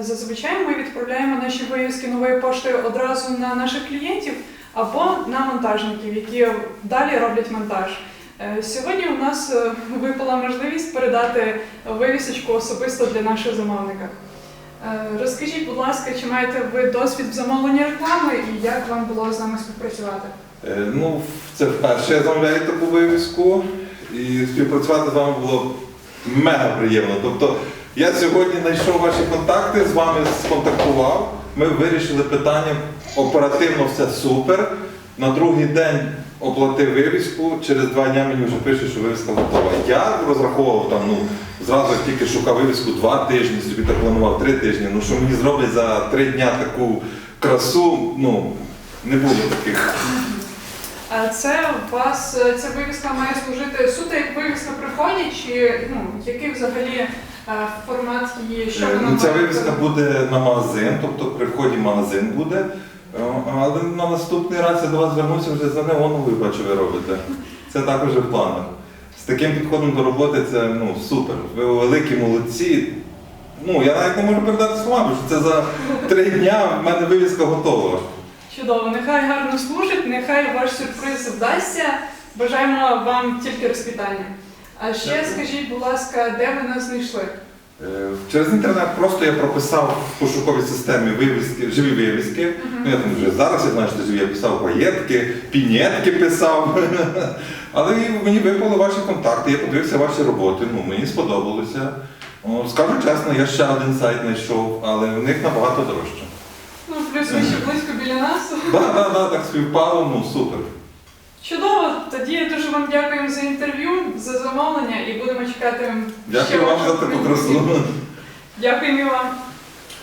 Зазвичай ми відправляємо наші вивіски новою поштою одразу на наших клієнтів або на монтажників, які далі роблять монтаж. Е, Сьогодні у нас е, випала можливість передати вивісочку особисто для нашого замовника. Е, Розкажіть, будь ласка, чи маєте ви досвід в замовленні реклами і як вам було з нами співпрацювати? Ну, це вперше я замовляю таку вивіску і співпрацювати з вами було мега приємно. Тобто я сьогодні знайшов ваші контакти, з вами сконтактував. Ми вирішили питання оперативно все супер. На другий день оплатив вивіску, через два дні мені вже пише, що вивіска готова. Я розраховував там, ну, зразу тільки шукав вивіску два тижні, собі так планував три тижні. Ну що мені зроблять за три дня таку красу, ну не було таких. А Це у вас е, ця вивіска має служити суто як вивіска приходять, чи ну який взагалі формат її, що Е, вона Ну, ця має вивіска буде на магазин, тобто при вході магазин буде. Е, Але на наступний раз я до вас звернуся вже за неоновою, бачу, ви робите. Це також в планах. З таким підходом до роботи це ну, супер. Ви великі молодці. Ну, я навіть не можу передати словами, що це за три дня в мене вивіска готова. Чудово, нехай гарно служить, нехай ваш сюрприз вдасться. Бажаємо вам тільки розквітання. А ще скажіть, будь ласка, де ви нас знайшли? Е, Через інтернет просто я прописав в пошуковій системі вивіски, живі вивіски. Ну, я там вже зараз я знаю, що живі, я писав паєтки, пінетки писав. Але мені випали ваші контакти, я подивився ваші роботи, ну, мені сподобалося. Скажу чесно, я ще один сайт знайшов, але в них набагато дорожче. Ну, плюс ви ще близько біля нас. Так, так, так, так співпало, ну супер. Чудово, тоді дуже вам дякуємо за інтерв'ю, за замовлення і будемо чекати ще Дякую вам ваших за таку красу. Дякуємо і вам.